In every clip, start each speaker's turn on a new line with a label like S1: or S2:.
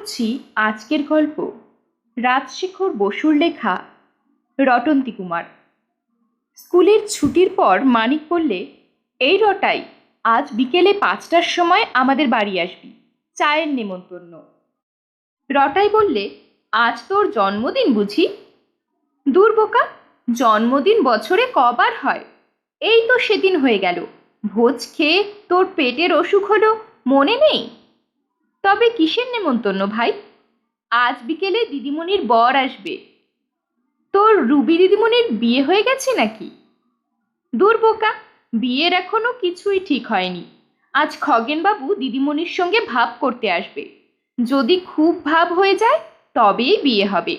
S1: পড়ছি আজকের গল্প রাজশেখর বসুর লেখা রটন্তী কুমার। স্কুলের ছুটির পর মানিক বললে, এই রটাই, আজ বিকেলে পাঁচটার সময় আমাদের বাড়ি আসবি, চায়ের নেমন্তন্ন। রটাই বললে, আজ তোর জন্মদিন বুঝি? দূর বোকা, জন্মদিন বছরে কবার হয়। এই তো সেদিন হয়ে গেল, ভোজ খেয়ে তোর পেটের অসুখ হলো, মনে নেই? তবে কিসের নেমন্তন্ন ভাই? আজ বিকেলে দিদিমণির বর আসবে। তোর রুবি দিদিমণির বিয়ে হয়ে গেছে নাকি? দূর বোকা, বিয়ের এখনও কিছুই ঠিক হয়নি। আজ খগেনবাবু দিদিমণির সঙ্গে ভাব করতে আসবে। যদি খুব ভাব হয়ে যায়, তবেই বিয়ে হবে।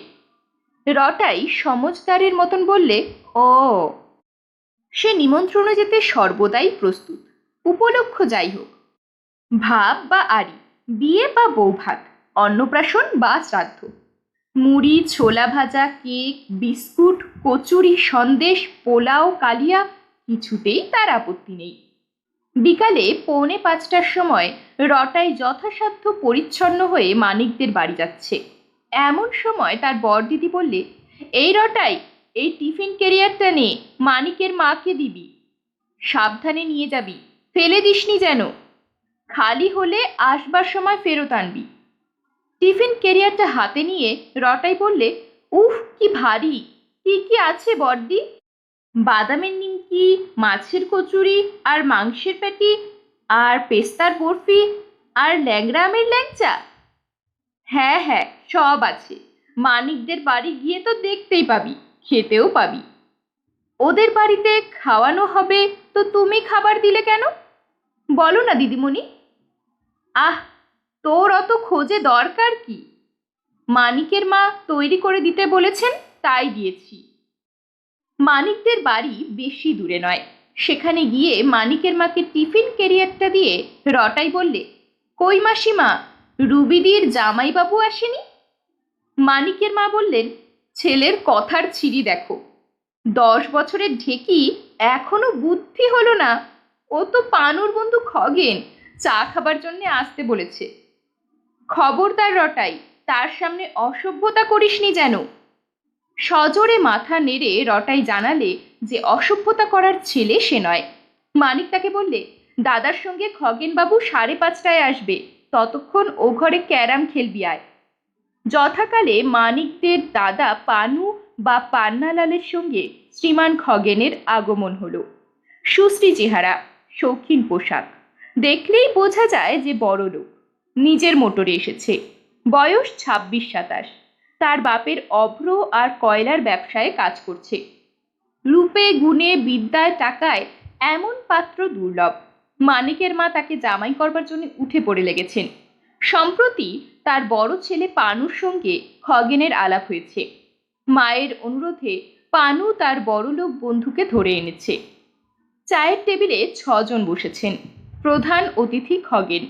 S1: রটাই সমজদারের মতন বললে, ও। সে নিমন্ত্রণে যেতে সর্বদাই প্রস্তুত। উপলক্ষ যাই হোক। ভাব বা আড়ি বিয়ে বা বৌভাত, অন্নপ্রাশন বা শ্রাদ্ধ। মুড়ি, ছোলা ভাজা, কেক, বিস্কুট, কচুরি, সন্দেশ, পোলাও, কালিয়া কিছুতেই তার আপত্তি নেই। বিকালে পৌনে পাঁচটার সময় রটাই যথাসাধ্য পরিচ্ছন্ন হয়ে মানিকদের বাড়ি যাচ্ছে। এমন সময় তার বরদিদি বললে, এই রটাই, এই টিফিন ক্যারিয়ারটা নে মানিকের মাকে দিবি। সাবধানে নিয়ে যাবি। ফেলে দিসনি যেন। খালি হলে আসবার সময় ফেরত আনবি। টিফিন কেরিয়ারটা হাতে নিয়ে রটাই বললে, উফ, কি ভারী! কি কি আছে বর্দি? বাদামের নিমকি, মাছের কচুরি আর মাংসের প্যাটি, আর পেস্তার বরফি, আর ল্যাংড়া আমের ল্যাংচা? হ্যাঁ হ্যাঁ সব আছে। মানিকদের বাড়ি গিয়ে তো দেখতেই পাবি, খেতেও পাবি। ওদের বাড়িতে খাওয়ানো হবে, তো তুমি খাবার দিলে কেন? বলো না, দিদিমণি। আহ, তোর অত খোঁজে দরকার কি? মানিকের মা তৈরি করে দিতে বলেছেন, তাই দিয়েছি। মানিকদের বাড়ি বেশি দূরে নয়। সেখানে গিয়ে মানিকের মাকে টিফিন কেরিয়ারটা দিয়ে রটাই বললে, কই মাসিমা, রুবিদির জামাইবাবু আসেনি? মানিকের মা বললেন, ছেলের কথার ছিরি দেখো। দশ বছরের ঢেকি এখনও বুদ্ধি হলো না। ও তো পানুর বন্ধু খগেন। চা খাবার জন্যে আসতে বলেছে। খবরদার রটাই, তার সামনে অসভ্যতা করিসনি যেন। সজোরে মাথা নেড়ে রটাই জানালে যে অসভ্যতা করার ছেলে সে নয়। মানিক তাকে বললে, দাদার সঙ্গে খগেনবাবু সাড়ে পাঁচটায় আসবে, ততক্ষণ ও ঘরে ক্যারাম খেলবি আয়। যথাকালে মানিকদের দাদা পানু বা পান্নালালের সঙ্গে শ্রীমান খগেনের আগমন হলো। সুশ্রী চেহারা, শৌখিন পোশাক। দেখলেই বোঝা যায় যে বড় লোক। নিজের মোটরে এসেছে। বয়স ছাব্বিশ সাতাশ। তার বাপের অভ্র আর কয়লার ব্যবসায় কাজ করছে। রূপে গুণে বিদ্যায় টাকায় এমন পাত্র দুর্লভ। মানিকের মা তাকে জামাই করবার জন্য উঠে পড়ে লেগেছেন। সম্প্রতি তার বড় ছেলে পানুর সঙ্গে খগেনের আলাপ হয়েছে। মায়ের অনুরোধে পানু তার বড়লোক বন্ধুকে ধরে এনেছে। চায়ের টেবিলে ছজন বসেছেন। প্রধান অতিথি খগেন,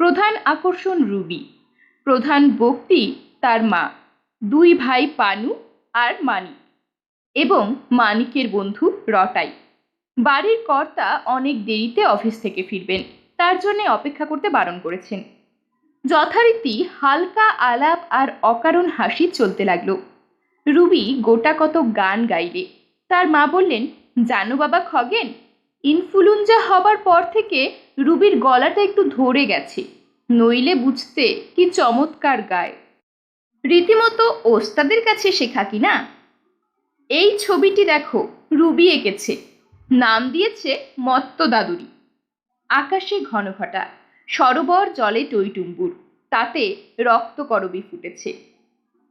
S1: প্রধান আকর্ষণ রুবি, প্রধান বক্তি তার মা, দুই ভাই পানু আর মানিক এবং মানিকের বন্ধু রটাই বাড়ির কর্তা অনেক দেরিতে অফিস থেকে ফিরবেন, তার জন্য অপেক্ষা করতে বারণ করেছেন। যথারীতি হালকা আলাপ আর অকারণ হাসি চলতে লাগল। রুবি গোটা কত গান গাইলে, তার মা বললেন, জানো বাবা খগেন ইনফ্লুয়েঞ্জা হবার পর থেকে রুবির গলাটা একটু ধরে গেছে, নইলে বুঝতে কি চমৎকার গায়। রীতিমতো ওস্তাদের কাছে শেখা কি না? এই ছবিটি দেখো, রুবি এঁকেছে, নাম দিয়েছে মত্ত দাদুরি। আকাশে ঘনঘটা সরোবর জলে টইটুম্বুর, তাতে রক্তকরবী ফুটেছে।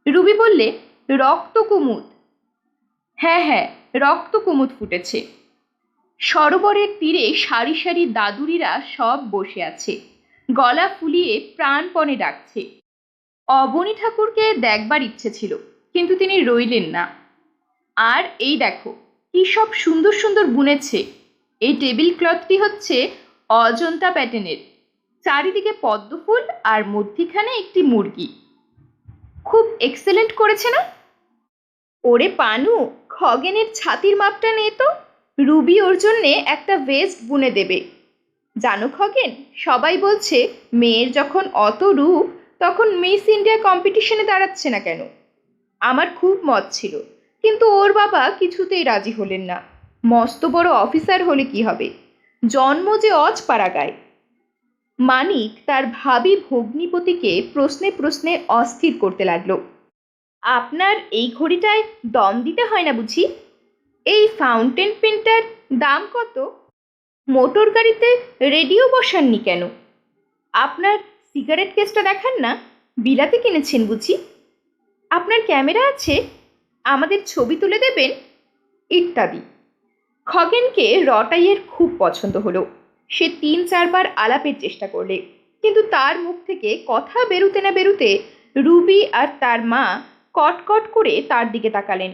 S1: রুবি বললে, রক্ত কুমুদ। হ্যাঁ হ্যাঁ রক্ত কুমুদ ফুটেছে। সরোবরের তীরে সারি সারি দাদুরিরা সব বসে আছে। গলা ফুলিয়ে প্রাণপণে ডাকছে। অবনী ঠাকুরকে দেখবার ইচ্ছে ছিল, কিন্তু তিনি রইলেন না। আর এই দেখো, কি সব সুন্দর সুন্দর বুনেছে। এই টেবিল ক্লথটি হচ্ছে অজন্তা প্যাটার্নের চারিদিকে পদ্ম ফুল আর মধ্যিখানে একটি মুরগি। খুব এক্সেলেন্ট করেছে না? ওরে পানু, খগেনের ছাতির মাপটা নে তো। রুবি ওর জন্যে একটা ভেস্ট বুনে দেবে। জানো খগেন সবাই বলছে, মেয়ের যখন অত রূপ, তখন মিস ইন্ডিয়া কম্পিটিশনে দাঁড়াচ্ছে না কেন? আমার খুব মত ছিল, কিন্তু ওর বাবা কিছুতেই রাজি হলেন না। মস্ত বড় অফিসার হলে কি হবে? জন্ম যে অজ পাড়া গায় মানিক তার ভাবি ভগ্নিপতিকে প্রশ্নে প্রশ্নে অস্থির করতে লাগল। আপনার এই ঘড়িটায় দম দিতে হয় না বুঝি? এই ফাউন্টেন পেনটার দাম কত? মোটর গাড়িতে রেডিও বসাননি কেন? আপনার সিগারেট কেসটা দেখান না, বিলাতে কিনেছেন বুঝি। আপনার ক্যামেরা আছে, আমাদের ছবি তুলে দেবেন, ইত্যাদি। খগেনকে রটাইয়ের খুব পছন্দ হলো। সে তিন চারবার আলাপের চেষ্টা করলে। কিন্তু তার মুখ থেকে কথা বেরুতে না বেরুতে রুবি আর তার মা কটকট করে তার দিকে তাকালেন।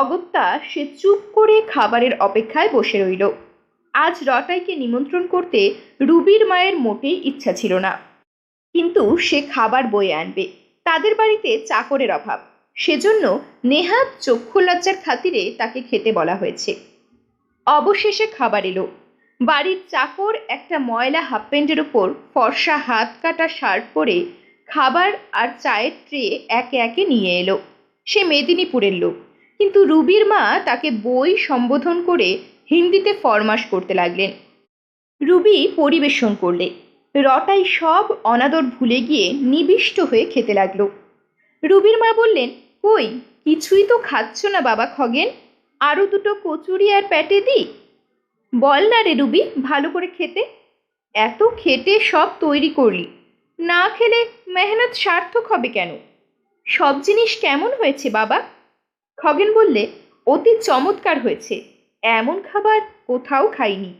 S1: অগত্যা সে চুপ করে খাবারের অপেক্ষায় বসে রইল। আজ রটাইকে নিমন্ত্রণ করতে রুবির মায়ের মোটেই ইচ্ছা ছিল না। কিন্তু সে খাবার বয়ে আনবে। তাদের বাড়িতে চাকরের অভাব। সেজন্য নেহাত চক্ষু লজ্জার খাতিরে তাকে খেতে বলা হয়েছে। অবশেষে খাবার এলো। বাড়ির চাকর একটা ময়লা হাফ প্যান্টের ওপর ফর্সা হাত কাটা শার্ট পরে খাবার আর চায়ের ট্রে একে একে নিয়ে এলো। সে মেদিনীপুরের লোক। কিন্তু রুবির মা তাকে বই সম্বোধন করে হিন্দিতে ফরমাস করতে লাগলেন। রুবি পরিবেশন করলে। রটাই সব অনাদর ভুলে গিয়ে নিবিষ্ট হয়ে খেতে লাগল। রুবির মা বললেন, কই, কিছুই তো খাচ্ছ না বাবা খগেন। আরও দুটো কচুরি আর প্যাটে দিই বল না রে রুবি, ভালো করে খেতে। এত খেতে সব তৈরি করলি। না খেলে মেহনত সার্থক হবে কেন? সব জিনিস কেমন হয়েছে বাবা? খগেন বললে, অতি চমৎকার হয়েছে। এমন খাবার কোথাও খাইনি।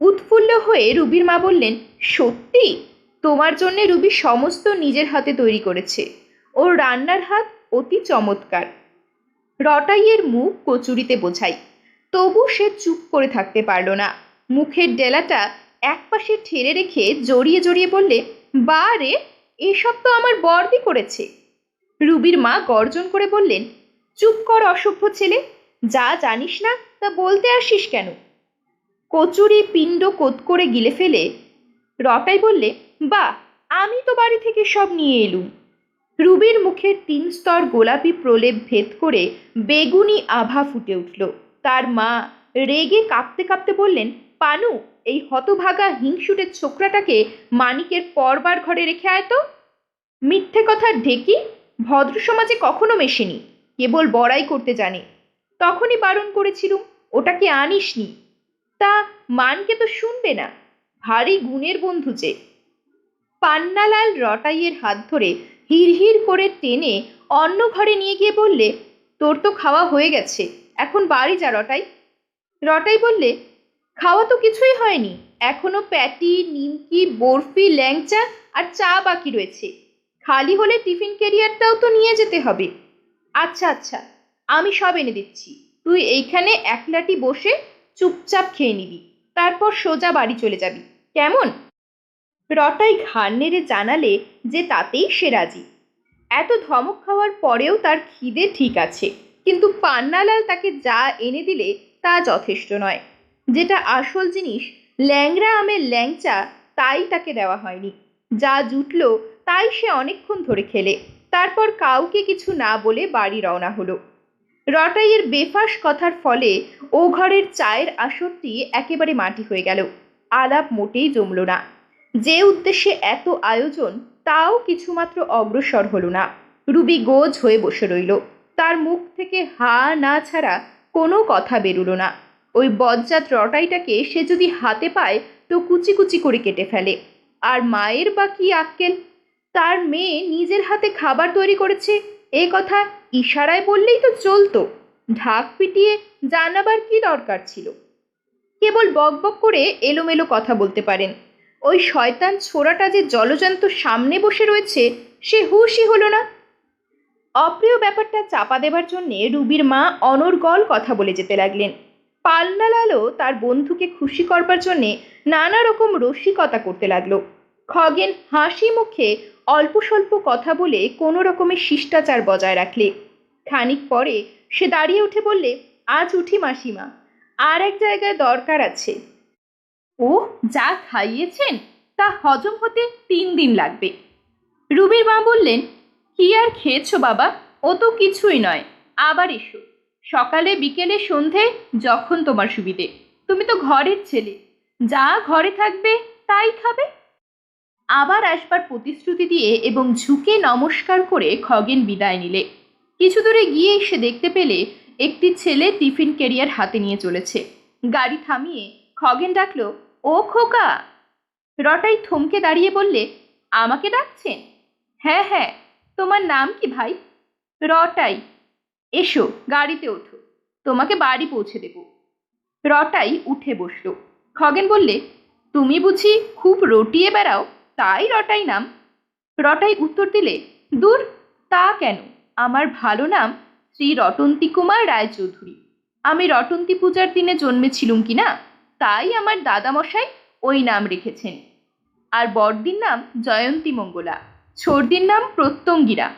S1: উৎফুল্ল হয়ে রুবির মা বললেন, সত্যি? তোমার জন্যে রুবি সমস্ত নিজের হাতে তৈরি করেছে। ওর রান্নার হাত অতি চমৎকার। রটাইয়ের মুখ কচুরিতে বোঝাই। তবু সে চুপ করে থাকতে পারল না। মুখের ডেলাটা একপাশে ঠেলে রেখে জড়িয়ে জড়িয়ে বললে বা রে, এসব তো আমার বর্দি করেছে। রুবির মা গর্জন করে বললেন চুপ কর অসভ্য ছেলে, যা জানিস না, তা বলতে আসিস কেন? কচুরি পিণ্ড কোত করে গিলে ফেলে, রটাই বললে বা আমি তো বাড়ি থেকে সব নিয়ে এলুম। রুবির মুখের তিন স্তর গোলাপি প্রলেপ ভেদ করে বেগুনি আভা ফুটে উঠল। তার মা রেগে কাঁপতে কাঁপতে বললেন, পানু, এই হতভাগা হিংসুটের ছোকরাটাকে মানিকের পরবার ঘরে রেখে আয় তো। মিথ্যে কথার ঢেকি, ভদ্র সমাজে কখনো মেশেনি। কেবল বড়াই করতে জানে। তখনই বারণ করেছিলুম ওটাকে আনিসনি? তা মানকে তো শুনবে না, ভারী গুণের বন্ধু যে। পান্নালাল রটাইয়ের হাত ধরে হিড়হিড় করে টেনে অন্য ঘরে নিয়ে গিয়ে বললে, তোর তো খাওয়া হয়ে গেছে, এখন বাড়ি যা রটাই। রটাই বললে, খাওয়া তো কিছুই হয়নি, এখনও প্যাটি, নিমকি, বরফি, ল্যাংচা আর চা বাকি রয়েছে। খালি হলে টিফিন ক্যারিয়ারটাও তো নিয়ে যেতে হবে। আচ্ছা আচ্ছা আমি সব এনে দিচ্ছি। তুই এইখানে একলাটি বসে চুপচাপ খেয়ে নিবি। তারপর সোজা বাড়ি চলে যাবি। কেমন? রটাই ঘাড় নেড়ে জানালে যে তাতেই সে রাজি। এত ধমক খাওয়ার পরেও তার খিদে ঠিক আছে। কিন্তু পান্নালাল তাকে যা এনে দিলে তা যথেষ্ট নয়। যেটা আসল জিনিস, ল্যাংড়া আমের ল্যাংচা তাই তাকে দেওয়া হয়নি। যা জুটল তাই সে অনেকক্ষণ ধরে খেলে। তারপর কাউকে কিছু না বলে বাড়ি রওনা হলো। রটাইয়ের বেফাস কথার ফলে ও ঘরের চায়ের আসরটি একেবারে মাটি হয়ে গেল। আলাপ মোটেই জমল না। যে উদ্দেশ্যে এত আয়োজন, তাও কিছুমাত্র অগ্রসর হলো না। রুবি গোজ হয়ে বসে রইল। তার মুখ থেকে হা না ছাড়া কোনো কথা বেরুলো না। ওই বজ্জাত রটাইটাকে সে যদি হাতে পায়, তো কুচি কুচি করে কেটে ফেলে। আর মায়ের বা কি আক্কেল? তার মেয়ে নিজের হাতে খাবার তৈরি করেছে। এ কথা ইশারায় বললেই তো চলতো। ঢাক পিটিয়ে জানাবার কি দরকার ছিল? কেবল বকবক করে এলোমেলো কথা বলতে পারেন। ওই শয়তান ছোড়াটা যে জলজান্ত সামনে বসে রয়েছে, সে হুশই হলো না। অপ্রিয় ব্যাপারটা চাপা দেবার জন্যে রুবির মা অনর্গল কথা বলে যেতে লাগলেন। পালনালালও তার বন্ধুকে খুশি করবার জন্যে নানা রকম রসিকতা করতে লাগল। খগেন হাসি মুখে অল্প স্বল্প কথা বলে কোনো রকমের শিষ্টাচার বজায় রাখলে। খানিক পরে সে দাঁড়িয়ে উঠে বললে, আজ উঠি মাসিমা, আর এক জায়গায় দরকার আছে। ও যা খাইয়েছেন, তা হজম হতে তিন দিন লাগবে। রুবির মা বললেন, কি আর খেয়েছো বাবা? ও তো কিছুই নয়, আবার এসো। সকালে বিকেলে সন্ধে যখন তোমার সুবিধে। তুমি তো ঘরের ছেলে, যা ঘরে থাকবে তাই খাবে? আবার আসবার প্রতিশ্রুতি দিয়ে এবং ঝুঁকে নমস্কার করে খগেন বিদায় নিলে। কিছু দূরে গিয়ে এসে দেখতে পেলে একটি ছেলে টিফিন ক্যারিয়ার হাতে নিয়ে চলেছে। গাড়ি থামিয়ে খগেন ডাকলো, ও খোকা! রটাই থমকে দাঁড়িয়ে বললে, আমাকে ডাকছেন? হ্যাঁ হ্যাঁ। তোমার নাম কি ভাই? রটাই। এসো, গাড়িতে ওঠো। তোমাকে বাড়ি পৌঁছে দেব। রটাই উঠে বসল। খগেন বললে, তুমি বুঝি খুব রটিয়ে বেড়াও? তাই রটাই নাম। রটাই উত্তর দিলে, দূর, তা কেন? আমার ভালো নাম শ্রী রটন্তী কুমার রায়চৌধুরী। আমি রটন্তী পূজার দিনে জন্মেছিলুম কি না? তাই আমার দাদামশাই ওই নাম রেখেছেন। আর বড়দিন নাম জয়ন্তী মঙ্গলা ছোড়দিন নাম প্রত্যঙ্গিরা।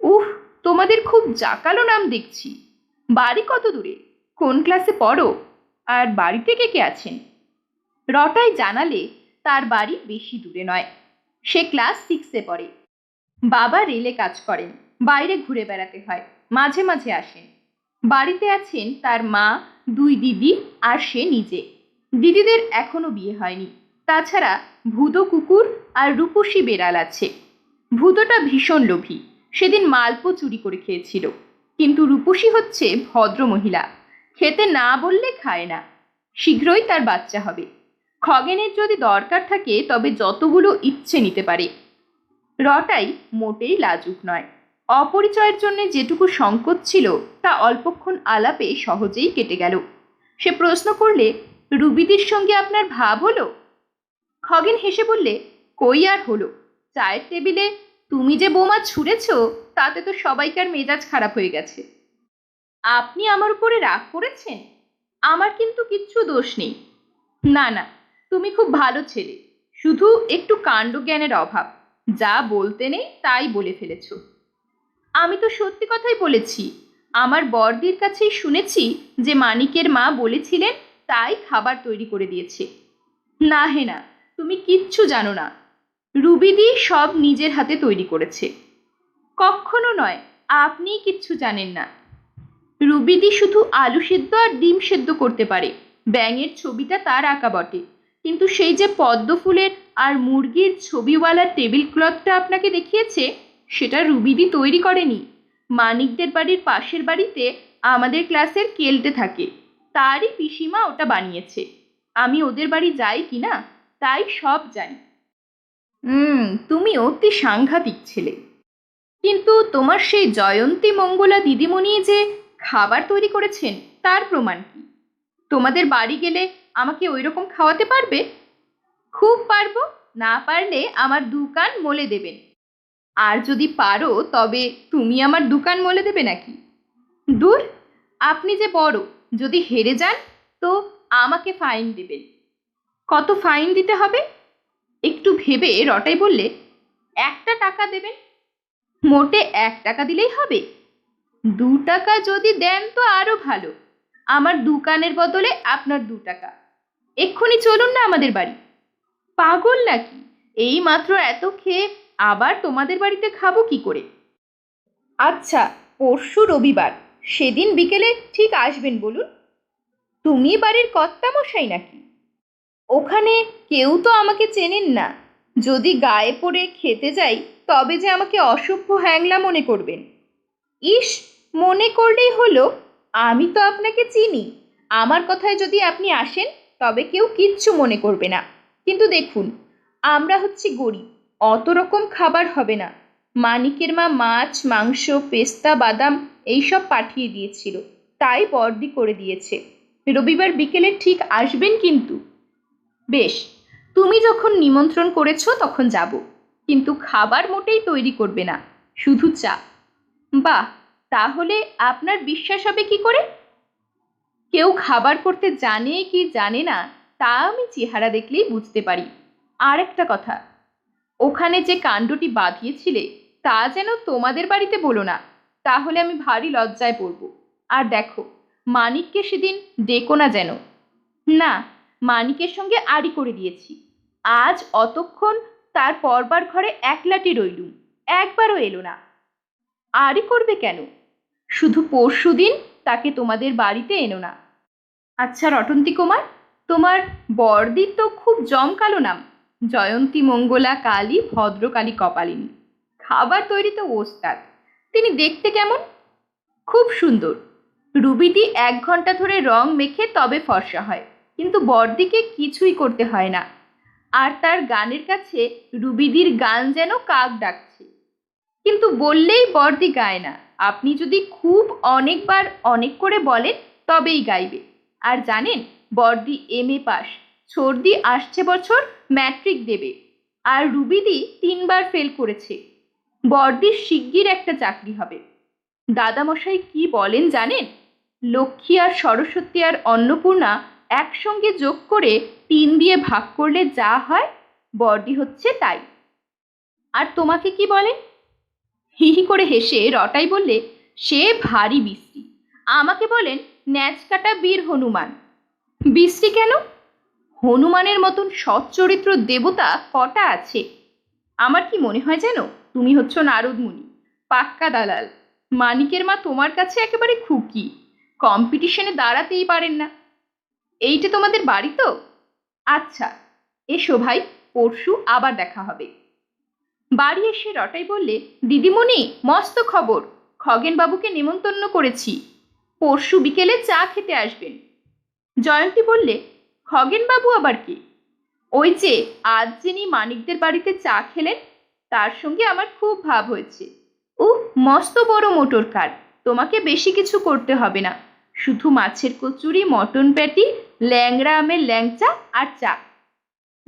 S1: উফ তোমাদের খুব জাকালো নাম দেখছি। বাড়ি কত দূরে? কোন ক্লাসে পড়ো? আর বাড়িতে কে কে আছেন? রটাই জানালে তার বাড়ি বেশি দূরে নয়। সে ক্লাস সিক্সে পড়ে। বাবা রেলে কাজ করেন, বাইরে ঘুরে বেড়াতে হয়, মাঝে মাঝে আসেন। বাড়িতে আছেন তার মা, দুই দিদি আর সে নিজে। দিদিদের এখনও বিয়ে হয়নি। তাছাড়া ভূতো কুকুর আর রূপসী বেড়াল আছে। ভূতটা ভীষণ লোভী। সেদিন মালপো চুরি করে খেয়েছিল। কিন্তু রূপসী হচ্ছে ভদ্র মহিলা খেতে না বললে খায় না। শীঘ্রই তার বাচ্চা হবে। খগেনের যদি দরকার থাকে, তবে যতগুলো ইচ্ছে নিতে পারে। রটাই মোটেই লাজুক নয়। অপরিচয়ের জন্য যেটুকু সংকোচ ছিল, তা অল্পক্ষণ আলাপে সহজেই কেটে গেল। সে প্রশ্ন করলে, রুবিদির সঙ্গে আপনার ভাব হলো? খগেন হেসে বললে, কই আর হলো? চায়ের টেবিলে তুমি যে বোমা ছুঁড়েছ, তাতে তো সবাইকার মেজাজ খারাপ হয়ে গেছে। আপনি আমার উপরে রাগ করেছেন? আমার কিন্তু কিচ্ছু দোষ নেই। না না তুমি খুব ভালো ছেলে। শুধু একটু কাণ্ডজ্ঞানের অভাব। যা বলতে নেই, তাই বলে ফেলেছ। আমি তো সত্যি কথাই বলেছি। আমার বরদির কাছেই শুনেছি যে মানিকের মা বলেছিলেন, তাই খাবার তৈরি করে দিয়েছে। না হে না তুমি কিচ্ছু জানো না। রুবিদি সব নিজের হাতে তৈরি করেছে। কখনো নয় আপনি কিচ্ছু জানেন না। রুবিদি শুধু আলু সেদ্ধ আর ডিম সেদ্ধ করতে পারে। ব্যাঙের ছবিটা তার আঁকা বটে। কিন্তু সেই যে পদ্ম ফুলের আর মুরগির ছবিওয়ালা টেবিল ক্লথটা আপনাকে দেখিয়েছে, সেটা রুবিদি তৈরি করেনি। মানিকদের বাড়ির পাশের বাড়িতে আমাদের ক্লাসের কেলটে থাকে। তারই পিসিমা ওটা বানিয়েছে। আমি ওদের বাড়ি যাই কি না তাই সব জানি। হুম, তুমি অতি সাংঘাতিক ছেলে। কিন্তু তোমার সেই জয়ন্তী মঙ্গলা দিদিমণি যে খাবার তৈরি করেছেন, তার প্রমাণ কি? তোমাদের বাড়ি গেলে আমাকে ওই রকম খাওয়াতে পারবে? খুব পারব, না পারলে আমার দোকান মলে দেবেন আর যদি পারো, তবে তুমি আমার দোকান মলে দেবে নাকি? দূর, আপনি যে বড়, যদি হেরে যান, তো আমাকে ফাইন দেবেন। কত ফাইন দিতে হবে? একটু ভেবে রটাই বললে, একটা টাকা দেবেন? মোটে এক টাকা দিলেই হবে। দু টাকা যদি দেন তো আরও ভালো। আমার দোকানের বদলে আপনার দু টাকা। এক্ষুনি চলুন না আমাদের বাড়ি। পাগল নাকি? এই মাত্র এত খেয়ে আবার তোমাদের বাড়িতে খাব কি করে? আচ্ছা পরশু রবিবার, সেদিন বিকেলে ঠিক আসবেন বলুন। তুমি বাড়ির কর্তামশাই নাকি? ওখানে কেউ তো আমাকে চেনেন না। যদি গায়ে পড়ে খেতে যাই, তবে যে আমাকে অসভ্য হ্যাংলা মনে করবেন। ইস, মনে করলেই হলো, আমি তো আপনাকে চিনি। আমার কথায় যদি আপনি আসেন তবে কেউ কিচ্ছু মনে করবে না। কিন্তু দেখুন, আমরা হচ্ছি গরিব, অত রকম খাবার হবে না। মানিকের মা মাছ, মাংস, পেস্তা, বাদাম এইসব পাঠিয়ে দিয়েছিল। তাই বর্দি করে দিয়েছে। রবিবার বিকেলে ঠিক আসবেন কিন্তু? বেশ, তুমি যখন নিমন্ত্রণ করেছ তখন যাব। কিন্তু খাবার মোটেই তৈরি করবে না, শুধু চা। বাহ, তাহলে আপনার বিশ্বাস হবে কি করে? কেউ খাবার করতে জানে কি জানে না, তা আমি চেহারা দেখলেই বুঝতে পারি। আর একটা কথা, ওখানে যে কাণ্ডটি বাঁধিয়েছিলে, তা যেন তোমাদের বাড়িতে বলো না, তাহলে আমি ভারী লজ্জায় পড়ব। আর দেখো, মানিককে সেদিন ডেকো না যেন। না, মানিকের সঙ্গে আড়ি করে দিয়েছি। আজ অতক্ষণ তার পরবার ঘরে একলাটি রইলুম, একবারও এলো না। আরই করবে কেন? শুধু পরশু দিন তাকে তোমাদের বাড়িতে এনো না। আচ্ছা রটন্তী কুমার, তোমার বড়দির তো খুব জমকালো নাম। জয়ন্তী, মঙ্গলা, কালী, ভদ্রকালী, কপালিনী। খাবার তৈরি তো ওস্তাদ। তিনি দেখতে কেমন? খুব সুন্দর। রুবিদি এক ঘণ্টা ধরে রং মেখে তবে ফর্সা হয়, কিন্তু বড়দিকে কিছুই করতে হয় না। আর তার গানের কাছে রুবিদির গান যেন কাক ডাকছে। কিন্তু বললেই বর্দি গায় না। আপনি যদি খুব অনেকবার অনেক করে বলেন, তবেই গাইবে। আর জানেন, বর্দি এম এ পাস। সর্দি আসছে বছর ম্যাট্রিক দেবে। আর রুবিদি তিনবার ফেল করেছে। বর্দির শিগগির একটা চাকরি হবে। দাদামশাই কি বলেন জানেন? লক্ষ্মী আর সরস্বতী আর অন্নপূর্ণা একসঙ্গে যোগ করে তিন দিয়ে ভাগ করলে যা হয়, বর্দি হচ্ছে তাই। আর তোমাকে কি বলেন? হি হি করে হেসে রটাই বললে, সে ভারী বৃষ্টি। আমাকে বলেন ন্যাচ কাটা বীর হনুমান। বৃষ্টি কেন? হনুমানের মতন সচ্চরিত্র দেবতা কটা আছে? আমার কি মনে হয় যেন? তুমি হচ্ছ নারদমুনি পাক্কা দালাল। মানিকের মা তোমার কাছে একেবারে খুকি। কম্পিটিশনে দাঁড়াতেই পারেন না। এইটা তোমাদের বাড়ি তো? আচ্ছা এসো ভাই, পরশু আবার দেখা হবে। বাড়ি এসে রটাই বললে, দিদিমণি, মস্ত খবর। খগেনবাবুকে নেমন্তন্ন করেছি। পরশু বিকেলে চা খেতে আসবেন। জয়ন্তী বললে, খগেনবাবু আবার কি? ওই যে, আজ যিনি মানিকদের বাড়িতে চা খেলেন, তার সঙ্গে আমার খুব ভাব হয়েছে। উহ, মস্ত বড় মোটর কার। তোমাকে বেশি কিছু করতে হবে না। শুধু মাছের কচুরি, মটন প্যাটি, ল্যাংড়া আমের ল্যাংচা আর চা।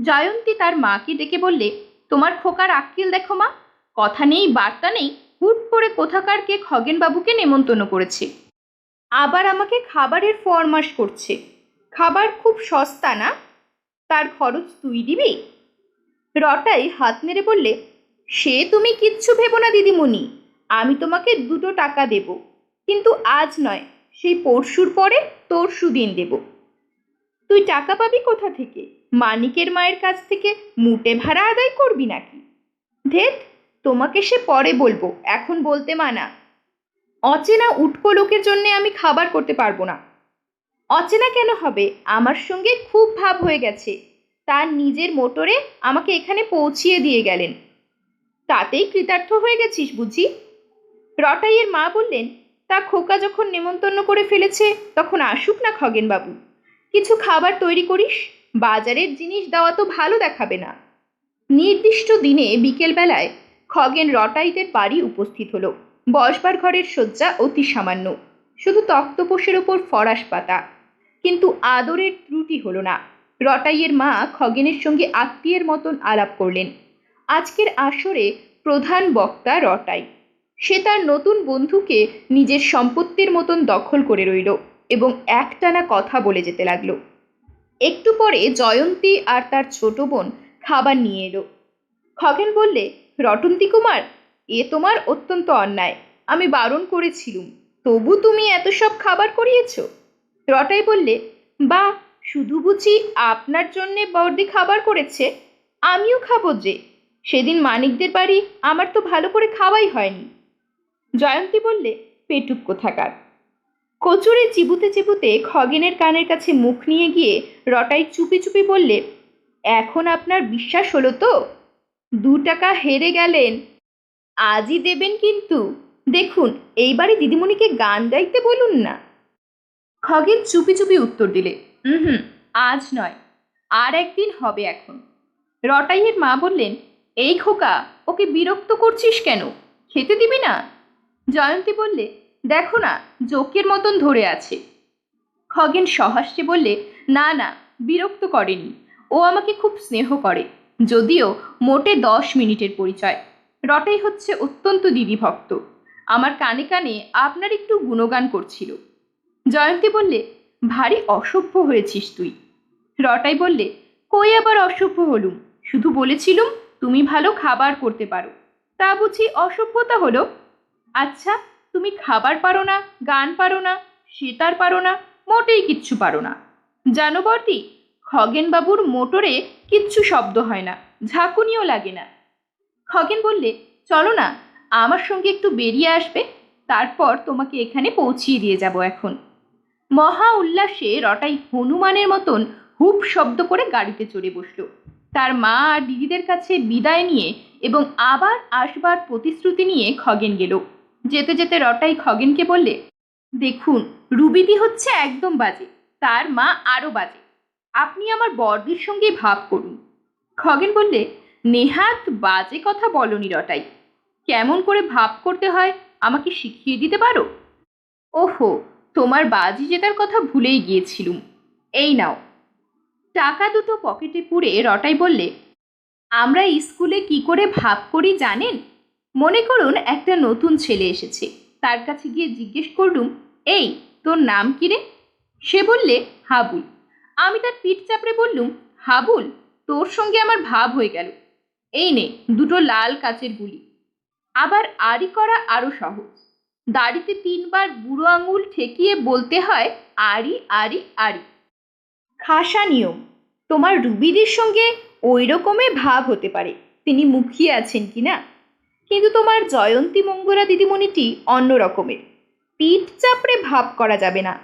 S1: জয়ন্তী তার মাকে ডেকে বললে তোমার খোকার আক্কেল দেখো মা। কথা নেই, বার্তা নেই। হুট করে কোথাকার কে খগেনবাবুকে নেমন্তন্ন করেছে। আবার আমাকে খাবারের ফরমাস করছে। খাবার খুব সস্তা না? তার খরচ তুই দিবি? রটাই হাত নেড়ে বললে, সে তুমি কিচ্ছু ভেবো না, দিদিমণি। আমি তোমাকে দুটো টাকা দেব। কিন্তু আজ নয়, সেই পরশুর পরে তোর সুদিন দেব। তুই টাকা পাবি কোথা থেকে? মানিকের মায়ের কাছ থেকে মুটে ভাড়া আদায় করবি নাকি? ধেত তোমাকে সে পরে বলব, এখন বলতে মানা। অচেনা উটকো লোকের জন্য আমি খাবার করতে পারব না। অচেনা কেন হবে? আমার সঙ্গে খুব ভাব হয়ে গেছে। তার নিজের মোটরে আমাকে এখানে পৌঁছিয়ে দিয়ে গেলেন। তাতেই কৃতার্থ হয়ে গেছিস বুঝি? রটাইয়ের মা বললেন, তা খোকা যখন নেমন্তন্ন করে ফেলেছে, তখন আসুক না খগেনবাবু। কিছু খাবার তৈরি করিস? বাজারের জিনিস দেওয়া তো ভালো দেখাবে না। নির্দিষ্ট দিনে বিকেলবেলায় খগেন রটাইদের বাড়ি উপস্থিত হলো। বসবার ঘরের শয্যা অতি সামান্য। শুধু তক্তপোষের ওপর ফরাস পাতা। কিন্তু আদরের ত্রুটি হলো না। রটাইয়ের মা খগেনের সঙ্গে আত্মীয়ের মতন আলাপ করলেন। আজকের আসরে প্রধান বক্তা রটাই। সে তার নতুন বন্ধুকে নিজের সম্পত্তির মতন দখল করে রইল। এবং একটানা কথা বলে যেতে লাগল। একটু পরে জয়ন্তী আর তার ছোট বোন খাবার নিয়ে এলো। খগেন বললে, রটন্তী কুমার, এ তোমার অত্যন্ত অন্যায়। আমি বারণ করেছিলুম। তবু তুমি এত সব খাবার করিয়েছ? রটাই বললে বা শুধু বুঝি আপনার জন্যে বর্দি খাবার করেছে। আমিও খাব যে। সেদিন মানিকদের বাড়ি আমার তো ভালো করে খাওয়াই হয়নি। জয়ন্তী বললে, পেটুক কোথাকার। কচুরে চিবুতে চিবুতে খগেনের কানের কাছে মুখ নিয়ে গিয়ে রটাই চুপি চুপি বললে, এখন আপনার বিশ্বাস হলো তো? দু টাকা হেরে গেলেন। আজই দেবেন কিন্তু। দেখুন এইবারে দিদিমণিকে গান গাইতে বলুন না। খগেন চুপি চুপি উত্তর দিলে হুম, আজ নয়, আর একদিন হবে এখন। রটাইয়ের মা বললেন, এই খোকা, ওকে বিরক্ত করছিস কেন? খেতে দিবি না? জয়ন্তী বললে দেখো না, জোকের মতন ধরে আছে। খগেন সহাস্যে বললে, না না, বিরক্ত করেনি। ও আমাকে খুব স্নেহ করে, যদিও মোটে দশ মিনিটের পরিচয়। রটাই হচ্ছে অত্যন্ত দিদি ভক্ত। আমার কানে কানে আপনার একটু গুণগান করছিল। জয়ন্তী বললে, ভারী অসভ্য হয়েছিস তুই। রটাই বললে, কই আবার অসভ্য হলুম? শুধু বলেছিলুম তুমি ভালো খাবার করতে পারো। তা বুঝি অসভ্যতা হলো? আচ্ছা তুমি খাবার পারো না, গান পারো না, সেতার পারো না, মোটেই কিচ্ছু পারো না। জানো বর্দি, খগেনবাবুর মোটরে কিচ্ছু শব্দ হয় না, ঝাঁকুনিও লাগে না। খগেন বললে, চলো না, আমার সঙ্গে একটু বেরিয়ে আসবে, তারপর তোমাকে এখানে পৌঁছিয়ে দিয়ে যাব এখন। মহা উল্লাসে রটাই হনুমানের মতন হুপ শব্দ করে গাড়িতে চড়ে বসল। তার মা আর দিদিদের কাছে বিদায় নিয়ে এবং আবার আসবার প্রতিশ্রুতি নিয়ে খগেন গেল। যেতে যেতে রটাই খগেনকে বললে, দেখুন, রুবিদি হচ্ছে একদম বাজে, তার মা আরও বাজে। আপনি আমার বর্দির সঙ্গে ভাব করুন। খগেন বললে, নেহাত বাজে কথা বলনি রটাই। কেমন করে ভাব করতে হয় আমাকে শিখিয়ে দিতে পারো? ওহো, তোমার বাজি জেতার কথা ভুলেই গিয়েছিলুম। এই নাও। টাকা দুটো পকেটে পুরে রটাই বললে, আমরা স্কুলে কি করে ভাব করি জানেন? মনে করুন একটা নতুন ছেলে এসেছে। তার কাছে গিয়ে জিজ্ঞেস করলুম, এই, তোর নাম কি রে? সে বললে, হাবুল। আমি তার পিঠ চাপড়ে বললুম, হাবুল, তোর সঙ্গে আমার ভাব হয়ে গেল। এই নে, দুটো লাল কাচের গুলি। আবার আড়ি করা আরও সহজ। দাড়িতে তিনবার বুড়ো আঙুল ঠেকিয়ে বলতে হয়, আড়ি আড়ি আড়ি। খাসা নিয়ম। তোমার রুবিদির সঙ্গে ওই রকমে ভাব হতে পারে। তিনি মুখিয়ে আছেন কি না কিন্তু তোমার জয়ন্তী মঙ্গলা দিদিমণিটি অন্য রকমের। পিঠ চাপড়ে ভাব করা যাবে না।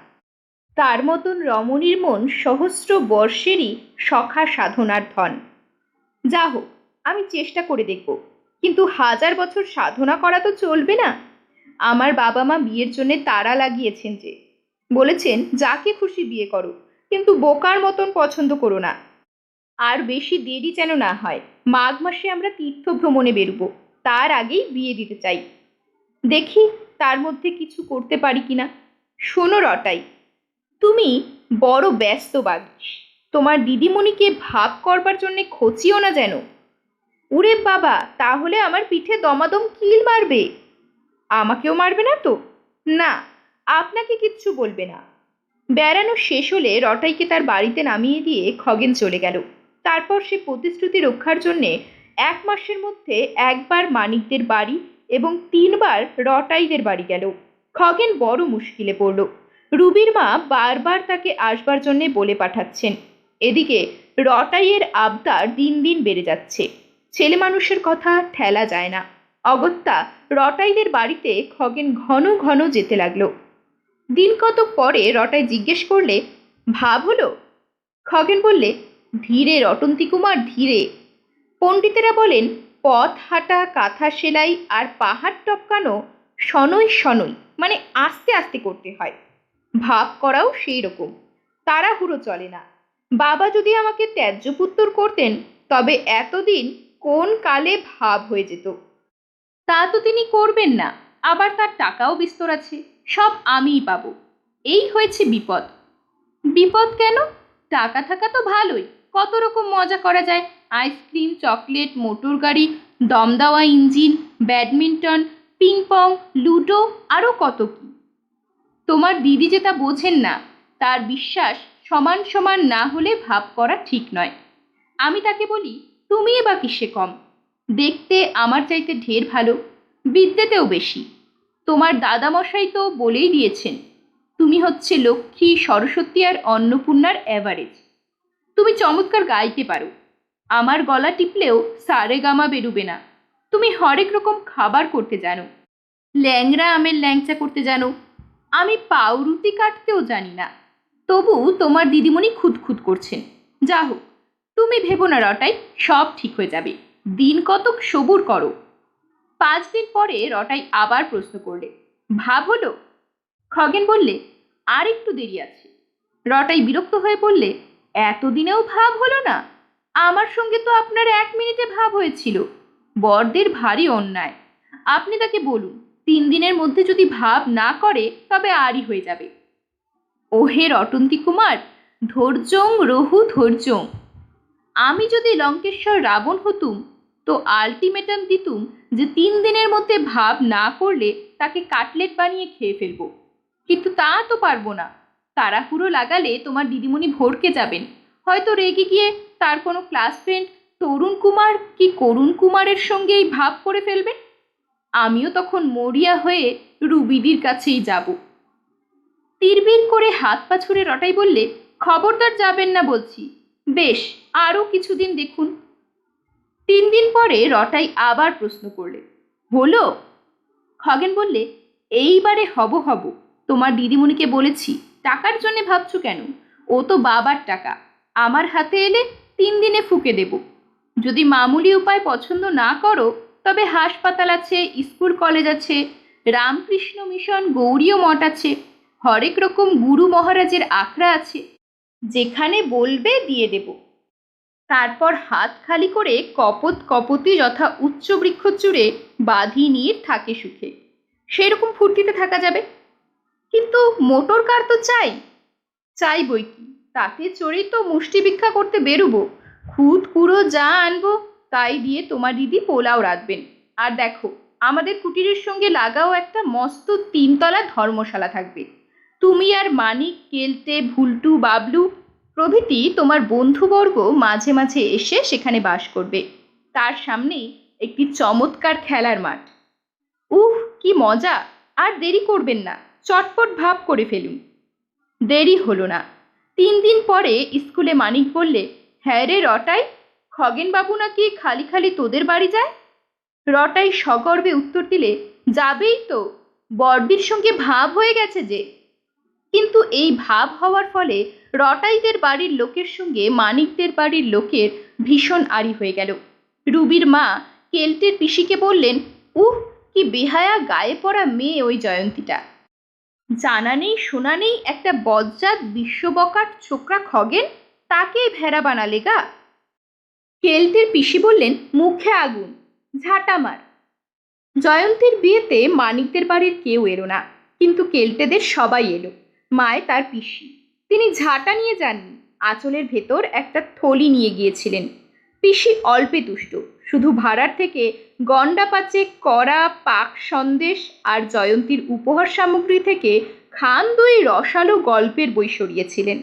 S1: তার মতন রমণীর মন সহস্র বর্ষেরই সখা সাধনার ধন। যা হোক, আমি চেষ্টা করে দেখব। কিন্তু হাজার বছর সাধনা করা তো চলবে না। আমার বাবা মা বিয়ের জন্য তারা লাগিয়েছেন যে। বলেছেন, যাকে খুশি বিয়ে করো, কিন্তু বোকার মতন পছন্দ করো না। আর বেশি দেরি যেন না হয়, মাঘ মাসে আমরা তীর্থ ভ্রমণে বেরোবো। তার আগেই বিয়ে দিতে চাই। দেখি তার মধ্যে কিছু করতে পারি কিনা। শোনো রটাই, তুমি বড় ব্যস্ত বাগিস। তোমার দিদিমণিকে ভাব করবার জন্যে খচিও না যেন। উরে বাবা, তাহলে আমার পিঠে দমাদম কিল মারবে? আমাকেও মারবে না তো? না, আপনাকে কিচ্ছু বলবে না। বেড়ানো শেষ হলে রটাইকে তার বাড়িতে নামিয়ে দিয়ে খগেন চলে গেল। তারপর সে প্রতিশ্রুতি রক্ষার জন্যে এক মাসের মধ্যে একবার মানিকদের বাড়ি এবং তিনবার রটাইদের বাড়ি গেল। খগেন বড় মুশকিলে পড়ল। রুবির মা বারবার তাকে আসবার জন্যে বলে পাঠাচ্ছেন। এদিকে রটাইয়ের আবদার দিন দিন বেড়ে যাচ্ছে। ছেলে মানুষের কথা ঠেলা যায় না। অগত্যা রটাইদের বাড়িতে খগেন ঘন ঘন যেতে লাগল। দিন কতক পরে রটাই জিজ্ঞেস করলে, ভাব হলো? খগেন বললে, ধীরে রটন্তী কুমার ধীরে। পণ্ডিতেরা বলেন, পথ হাঁটা, কাঁথা সেলাই আর পাহাড় টপকানো শনৈ শনৈ মানে আস্তে আস্তে করতে হয়। ভাব করাও সেই রকম। তাড়াহুড়ো চলে না। বাবা যদি আমাকে ত্যায্যপুত্তর করতেন, তবে এতদিন কোন কালে ভাব হয়ে যেত? তা তো তিনি করবেন না। আবার তার টাকাও বিস্তর আছে। সব আমিই পাবো। এই হয়েছে বিপদ। বিপদ কেন? টাকা থাকা তো ভালোই। কত রকম মজা করা যায়। আইসক্রিম, চকলেট, মোটর গাড়ি দম দেওয়া engine, badminton ping pong ludo আরও কত কি। তোমার দিদি যেটা বোঝেন না, তার বিশ্বাস সমান সমান না হলে ভাব করা ঠিক নয়। আমি তাকে বলি, তুমি বা কিসে কম? দেখতে আমার চাইতে ঢের ভালো, বিদ্যেতেও বেশি। তোমার দাদামশাই তো বলেই দিয়েছেন, তুমি হচ্ছে লক্ষ্মী, সরস্বতী আর অন্নপূর্ণার অ্যাভারেজ তুমি চমৎকার গাইতে পারো আমার গলা টিপলেও সারে গামা বেরুবে না। তুমি হরেক রকম খাবার করতে জানো। ল্যাংরা আমের ল্যাংচা করতে জানো। আমি পাউরুটি কাটতেও জানি না। তবু তোমার দিদিমণি খুঁতখুত করছেন। যা হোক, তুমি ভেবো না রটাই, সব ঠিক হয়ে যাবে। দিন কতক সবুর করো। পাঁচ দিন পরে রটাই আবার প্রশ্ন করলে, ভাব হলো? খগেন বললে, আর একটু দেরি আছে। রটাই বিরক্ত হয়ে বললে, এতদিনেও ভাব হলো না? আমার সঙ্গে তো আপনার এক মিনিটে ভাব হয়েছিল। বরদের ভারী অন্যায়। আপনি তাকে বলুন, তিন দিনের মধ্যে যদি ভাব না করে, তবে আরই হয়ে যাবে। ওহে রটন্তী কুমার, ধৈর্যং রহু ধৈর্যং। আমি যদি লঙ্কেশ্বর রাবণ হতুম, তো আলটিমেটাম দিতুম যে তিন দিনের মধ্যে ভাব না করলে তাকে কাটলেট বানিয়ে খেয়ে ফেলব। কিন্তু তা তো পারব না। তাড়াহুড়ো লাগালে তোমার দিদিমণি ভরকে যাবেন। হয়তো রেগে গিয়ে তার কোনো ক্লাস ফ্রেন্ড তরুণ কুমার কি করুণ কুমারের সঙ্গেই ভাব করে ফেলবেন আমিও তখন মরিয়া হয়ে রুবিদির কাছেই যাব। তিরবির করে হাত পা ছুঁড়ে রটাই বললে, খবরদার যাবেন না বলছি। বেশ, আরও কিছুদিন দেখুন। তিন দিন পরে রটাই আবার প্রশ্ন করলে, হলো? খগেন বললে, এইবারে হব হব। তোমার দিদিমণিকে বলেছি। টাকার জন্যে ভাবছ কেন? ও তো বাবার টাকা। আমার হাতে এলে তিন দিনে ফুকে দেব। যদি মামুলি উপায় পছন্দ না করো, তবে হাসপাতাল আছে, স্কুল কলেজ আছে, রামকৃষ্ণ মিশন, গৌরীয় মঠ আছে, হরেক রকম গুরু মহারাজের আখড়া আছে, যেখানে বলবে দিয়ে দেব। তারপর হাত খালি করে কপত কপতি যথা উচ্চ বৃক্ষ চূড়ে বাঁধি নিয়ে থাকে সুখে। সেরকম ফুর্তিতে থাকা যাবে। কিন্তু মোটর কার তো চাই? চাই বই কি? তাতে চড়েই তো মুষ্টি ভিক্ষা করতে বেরোবো। খুদ কুড়ো যা আনব, তাই দিয়ে তোমার দিদি পোলাও রাখবেন আর দেখো, আমাদের কুটিরের সঙ্গে লাগাও একটা মস্ত তিনতলা ধর্মশালা থাকবে। তুমি আর মানিক, কেলটে, ভুলটু, বাবলু প্রভৃতি তোমার বন্ধুবর্গ মাঝে মাঝে এসে সেখানে বাস করবে। তার সামনেই একটি চমৎকার খেলার মাঠ। উহ, কি মজা! আর দেরি করবেন না, চটপট ভাব করে ফেলুন। দেরি হলো না। তিন দিন পরে স্কুলে মানিক বললে হ্যাঁ রে রটাই, খগেনবাবু নাকি খালি খালি তোদের বাড়ি যায়? রটাই সগর্বে উত্তর দিলে, যাবেই তো, বড়দির সঙ্গে ভাব হয়ে গেছে যে। কিন্তু এই ভাব হওয়ার ফলে রটাইদের বাড়ির লোকের সঙ্গে মানিকদের বাড়ির লোকের ভীষণ আড়ি হয়ে গেল। রুবির মা কেলটের পিসিকে বললেন, উহ, কি বেহায়া গায়ে পড়া মেয়ে ওই জয়ন্তীটা। জানা নেই, শোনা নেই, একটা বজ্জাত বিশ্ববকাট ছোকরা খগেন তাকে ভেড়া বানালে গা? কেলটের পিসি বললেন, মুখে আগুন, ঝাঁটা মার। জয়ন্তীর বিয়েতে মানিকদের বাড়ির কেউ এলো না, কিন্তু কেলটেদের সবাই এলো মায় তার পিসি। তিনি ঝাঁটা নিয়ে যাননি, আঁচলের ভেতর একটা থলি নিয়ে গিয়েছিলেন। পিসি অল্পে তুষ্ট। শুধু ভাড়ার থেকে গন্ডা পাচে কড়া, পাক সন্দেশ আর জয়ন্তীর উপহার সামগ্রী থেকে খান দুই রসালো গল্পের বই সরিয়েছিলেন।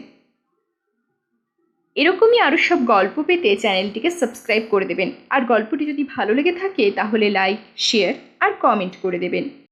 S1: এরকমই আরও সব গল্প পেতে চ্যানেলটিকে সাবস্ক্রাইব করে দেবেন। আর গল্পটি যদি ভালো লেগে থাকে তাহলে লাইক, শেয়ার আর কমেন্ট করে দেবেন।